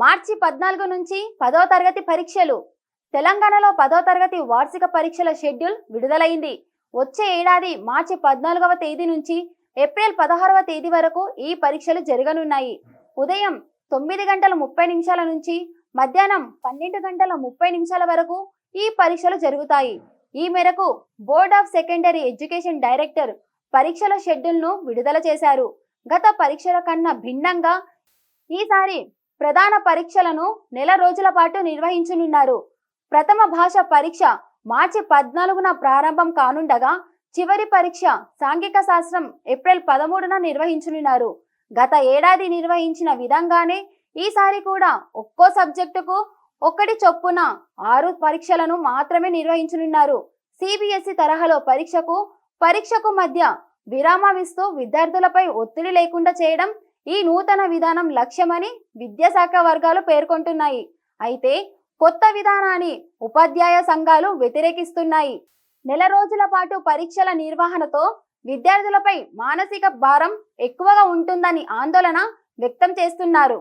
మార్చి పద్నాలుగు నుంచి పదో తరగతి పరీక్షలు. తెలంగాణలో పదో తరగతి వార్షిక పరీక్షల షెడ్యూల్ విడుదలైంది. వచ్చే ఏడాది మార్చి పద్నాలుగవ తేదీ నుంచి ఏప్రిల్ పదహారవ తేదీ వరకు ఈ పరీక్షలు జరగనున్నాయి. ఉదయం తొమ్మిది గంటల ముప్పై నిమిషాల నుంచి మధ్యాహ్నం పన్నెండు గంటల ముప్పై నిమిషాల వరకు ఈ పరీక్షలు జరుగుతాయి. ఈ మేరకు board of secondary education director పరీక్షల షెడ్యూల్ను విడుదల చేశారు. గత పరీక్షల కన్నా భిన్నంగా ఈసారి ప్రధాన పరీక్షలను నెల రోజుల పాటు నిర్వహించనున్నారు. ప్రథమ భాష పరీక్ష మార్చి పద్నాలుగున ప్రారంభం కానుండగా చివరి పరీక్ష సాంఘిక శాస్త్రం ఏప్రిల్ పదమూడున నిర్వహించనున్నారు. గత ఏడాది నిర్వహించిన విధంగానే ఈసారి కూడా ఒక్కో సబ్జెక్టుకు ఒకటి చొప్పున ఆరు పరీక్షలను మాత్రమే నిర్వహించనున్నారు. సిబిఎస్ఈ తరహాలో పరీక్షకు పరీక్షకు మధ్య విరామమిస్తూ విద్యార్థులపై ఒత్తిడి లేకుండా చేయడం ఈ నూతన విధానం లక్ష్యమని విద్యాశాఖ వర్గాలు పేర్కొంటున్నాయి. అయితే కొత్త విధానాన్ని ఉపాధ్యాయ సంఘాలు వ్యతిరేకిస్తున్నాయి. నెల రోజుల పాటు పరీక్షల నిర్వహణతో విద్యార్థులపై మానసిక భారం ఎక్కువగా ఉంటుందని ఆందోళన వ్యక్తం చేస్తున్నారు.